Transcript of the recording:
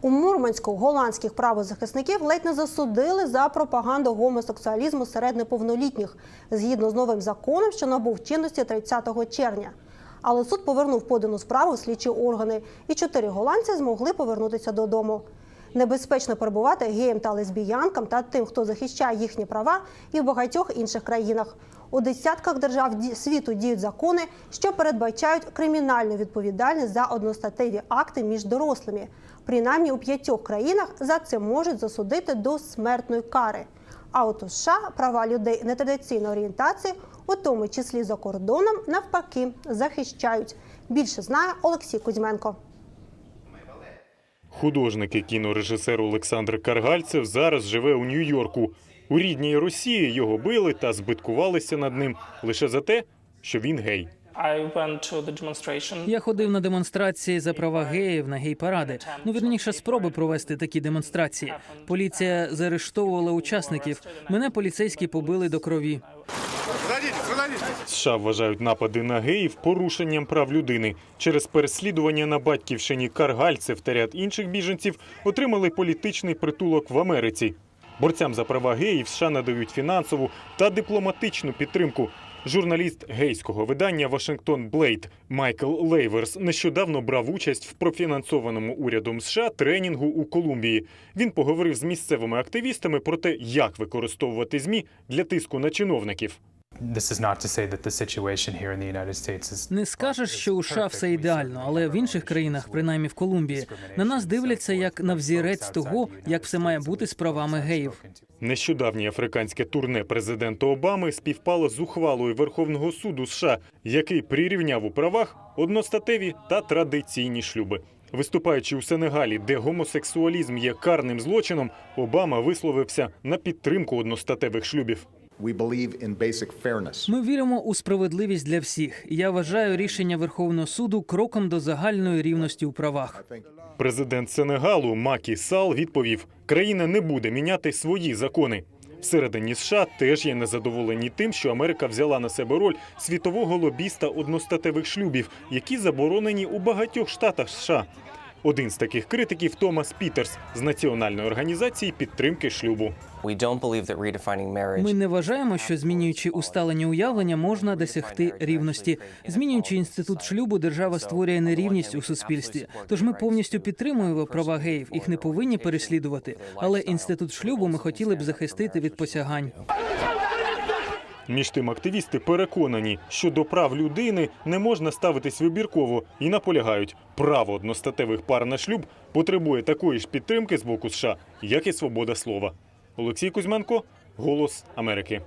У Мурманську голландських правозахисників ледь не засудили за пропаганду гомосексуалізму серед неповнолітніх, згідно з новим законом, що набув чинності 30 червня. Але суд повернув подану справу в слідчі органи, і чотири голландці змогли повернутися додому. Небезпечно перебувати геям та лесбіянкам та тим, хто захищає їхні права, і в багатьох інших країнах. У десятках держав світу діють закони, що передбачають кримінальну відповідальність за одностатеві акти між дорослими. Принаймні у п'ятьох країнах за це можуть засудити до смертної кари. А от у США права людей нетрадиційної орієнтації, у тому числі за кордоном, навпаки, захищають. Більше знає Олексій Кузьменко. Художник і кінорежисер Олександр Каргальцев зараз живе у Нью-Йорку. У рідній Росії його били та збиткувалися над ним лише за те, що він гей. Я ходив на демонстрації за права геїв на гей-паради. Ну, вірніше, спроби провести такі демонстрації. Поліція заарештовувала учасників. Мене поліцейські побили до крові. США вважають напади на геїв порушенням прав людини. Через переслідування на батьківщині Каргальцев та ряд інших біженців отримали політичний притулок в Америці. Борцям за права геїв США надають фінансову та дипломатичну підтримку. Журналіст гейського видання Вашингтон Блейд Майкл Лейверс нещодавно брав участь в профінансованому урядом США тренінгу у Колумбії. Він поговорив з місцевими активістами про те, як використовувати змі для тиску на чиновників. This is not to say that the situation here in the United States is Не скажеш, що у США все ідеально, але в інших країнах, принаймні в Колумбії, на нас дивляться як на взірець того, як все має бути з правами геїв. Нещодавнє африканське турне президента Обами співпало з ухвалою Верховного суду США, який прирівняв у правах одностатеві та традиційні шлюби. Виступаючи у Сенегалі, де гомосексуалізм є карним злочином, Обама висловився на підтримку одностатевих шлюбів. We believe in basic fairness. Ми віримо у справедливість для всіх. Я вважаю рішення Верховного суду кроком до загальної рівності у правах. Президент Сенегалу Макі Сал відповів: країна не буде міняти свої закони. Всередині США теж є незадоволені тим, що Америка взяла на себе роль світового лобіста одностатевих шлюбів, які заборонені у багатьох штатах США. Один з таких критиків Томас Пітерс з національної організації підтримки шлюбу. Ми не вважаємо, що змінюючи усталені уявлення, можна досягти рівності. Змінюючи інститут шлюбу, держава створює нерівність у суспільстві. Тож ми повністю підтримуємо права геїв, їх не повинні переслідувати. Але інститут шлюбу ми хотіли б захистити від посягань. Між тим, активісти переконані, що до прав людини не можна ставитись вибірково і наполягають, право одностатевих пар на шлюб потребує такої ж підтримки з боку США, як і свобода слова. Олексій Кузьменко, Голос Америки.